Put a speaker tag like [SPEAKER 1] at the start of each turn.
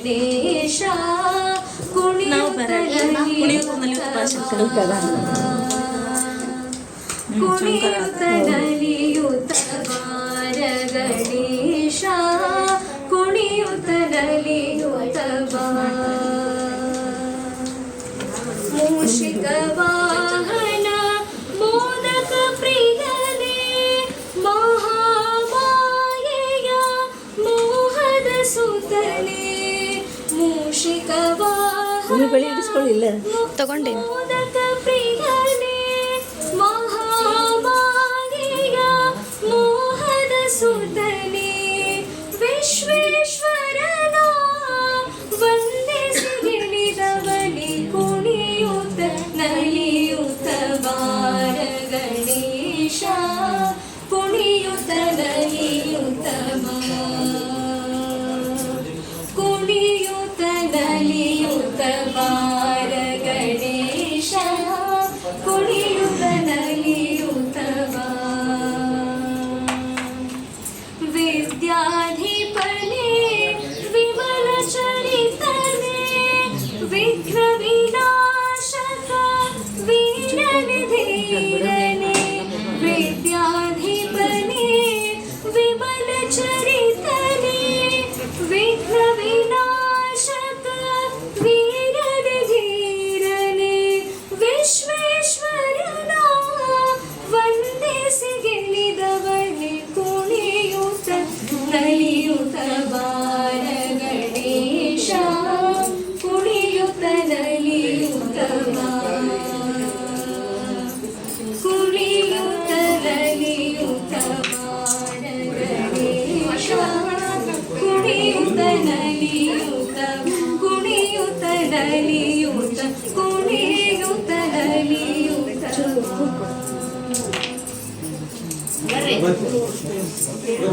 [SPEAKER 1] ಗಣೇಶ
[SPEAKER 2] ನಾವು ಬರಲ್ಲ ಭಾಷೆ ನೀವು ಬಳಿ
[SPEAKER 1] ವಾಹನ
[SPEAKER 2] ಇಡಿಸ್ಕೊಳ್ಳಿಲ್ಲ
[SPEAKER 3] ತಗೊಂಡೇನು
[SPEAKER 1] ಮೋದಕ ಪ್ರಿಯನೇ ಮಹಾಮಾಯೆಯ ಮೋಹದ உத்தவா ನಲಿಯುತ್ತ ಬಾರ ಗಣೇಶ ಕುಣಿಯುತ ನಲಿಯುತ ಕುಣಿಯುತ ನಲಿಯುತ ಕುಣಿಯುತ ನಲಿಯುತ ಕುಣಿಯುತ ನಲಿಯುತ ನಲಿಯುತ್ತ ಕುಣಿಯುತ್ತ ನಲಿಯುತ್ತ